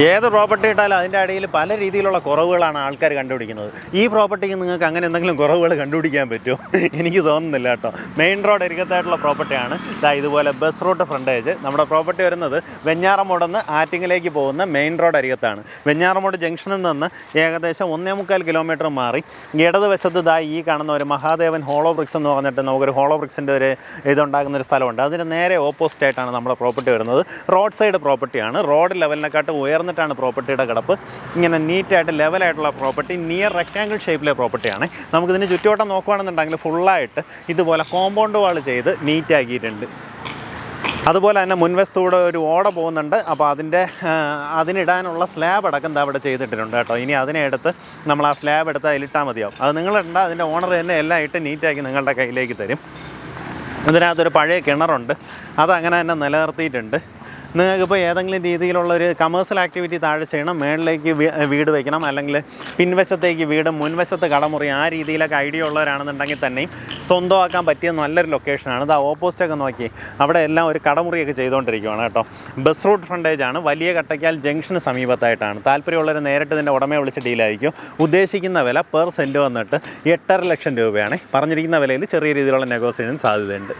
ഏത് പ്രോപ്പർട്ടി ഇട്ടാലും അതിന്റെ ഇടയിൽ പല രീതിയിലുള്ള കുറവുകളാണ് ആൾക്കാർ കണ്ടുപിടിക്കുന്നത്. ഈ പ്രോപ്പർട്ടിക്ക് നിങ്ങൾക്ക് അങ്ങനെ എന്തെങ്കിലും കുറവുകൾ കണ്ടുപിടിക്കാൻ പറ്റുമോ? എനിക്ക് തോന്നുന്നില്ല കേട്ടോ. മെയിൻ റോഡ് അരികത്തായിട്ടുള്ള പ്രോപ്പർട്ടിയാണ് ഇതാ ഇതുപോലെ ബസ് റൂട്ട് ഫ്രണ്ടേജ് നമ്മുടെ പ്രോപ്പർട്ടി വരുന്നത് വെഞ്ഞാറമൂട് നിന്ന് ആറ്റിങ്ങിലേക്ക് പോകുന്ന മെയിൻ റോഡ് അരികത്താണ്. വെഞ്ഞാറമൂട് ജംഗ്ഷനിൽ നിന്ന് ഏകദേശം ഒന്നേ മുക്കാൽ കിലോമീറ്റർ മാറി. ഇടതുവശത്ത് ഇതാ ഈ കാണുന്ന ഒരു മഹാദേവൻ ഹോളോ ബ്രിക്സ് എന്ന് പറഞ്ഞിട്ട് നമുക്കൊരു ഹോളോ ബ്രിക്സിന്റെ ഒരു ഇതുണ്ടാകുന്ന ഒരു സ്ഥലമുണ്ട്. അതിന് നേരെ ഓപ്പോസിറ്റ് ആയിട്ടാണ് നമ്മുടെ പ്രോപ്പർട്ടി വരുന്നത്. റോഡ് സൈഡ് പ്രോപ്പർട്ടിയാണ് റോഡ് ലെവലിനെക്കാട്ട് ഉയർന്നിട്ടാണ് പ്രോപ്പർട്ടിയുടെ കിടപ്പ്. ഇങ്ങനെ നീറ്റായിട്ട് ലെവലായിട്ടുള്ള പ്രോപ്പർട്ടി നിയർ റെക്റ്റാങ്കിൾ ഷേപ്പിലെ പ്രോപ്പർട്ടിയാണ് നമുക്കിതിന് ചുറ്റുവട്ടം നോക്കുകയാണെന്നുണ്ടെങ്കിൽ ഫുള്ളായിട്ട് ഇതുപോലെ കോമ്പൗണ്ട് വാൾ ചെയ്ത് നീറ്റാക്കിയിട്ടുണ്ട് അതുപോലെ തന്നെ മുൻവശത്തൂടെ ഒരു ഓട പോകുന്നുണ്ട്. അപ്പോൾ അതിന്റെ അതിനിടാനുള്ള സ്ലാബ് അടക്കം എന്താ അവിടെ ചെയ്തിട്ടിട്ടുണ്ട് കേട്ടോ. ഇനി അതിനെ എടുത്ത് നമ്മൾ ആ സ്ലാബ് എടുത്ത് അതിലിട്ടാൽ മതിയാവും. അത് നിങ്ങളുണ്ട് അതിന്റെ ഓണർ തന്നെ എല്ലാം ഇട്ട് നീറ്റാക്കി നിങ്ങളുടെ കയ്യിലേക്ക് തരും. ഇതിനകത്തൊരു പഴയ കിണറുണ്ട്. അതങ്ങനെ തന്നെ നിലനിർത്തിയിട്ടുണ്ട്. നിങ്ങൾക്കിപ്പോൾ ഏതെങ്കിലും രീതിയിലുള്ള ഒരു കമേഴ്സ്യൽ ആക്ടിവിറ്റി താഴെ ചെയ്യണം. മേളിലേക്ക് വീട് വയ്ക്കണം അല്ലെങ്കിൽ പിൻവശത്തേക്ക് വീട് മുൻവശത്ത് കടമുറി ആ രീതിയിലൊക്കെ ഐഡിയ ഉള്ളവരാണെന്നുണ്ടെങ്കിൽ തന്നെയും സ്വന്തമാക്കാൻ പറ്റിയ നല്ലൊരു ലൊക്കേഷനാണ് ഇത് ഓപ്പോസിറ്റൊക്കെ നോക്കി. അവിടെ എല്ലാം ഒരു കടമുറിയൊക്കെ ചെയ്തുകൊണ്ടിരിക്കുകയാണ് കേട്ടോ. ബസ് റൂട്ട് ഫ്രണ്ടേജ് ആണ്. വലിയ കട്ടയ്ക്കാൽ ജംഗ്ഷന് സമീപത്തായിട്ടാണ്. താല്പര്യമുള്ളവർ നേരിട്ട് ഇതിന്റെ ഉടമയെ വിളിച്ച് ഡീലായിരിക്കും ഉദ്ദേശിക്കുന്ന വില പെർ സെന്റ് വന്നിട്ട് എട്ടര ലക്ഷം രൂപയാണ്. പറഞ്ഞിരിക്കുന്ന വിലയിൽ ചെറിയ രീതിയിലുള്ള നെഗോസിയേഷൻ സാധ്യതയുണ്ട്.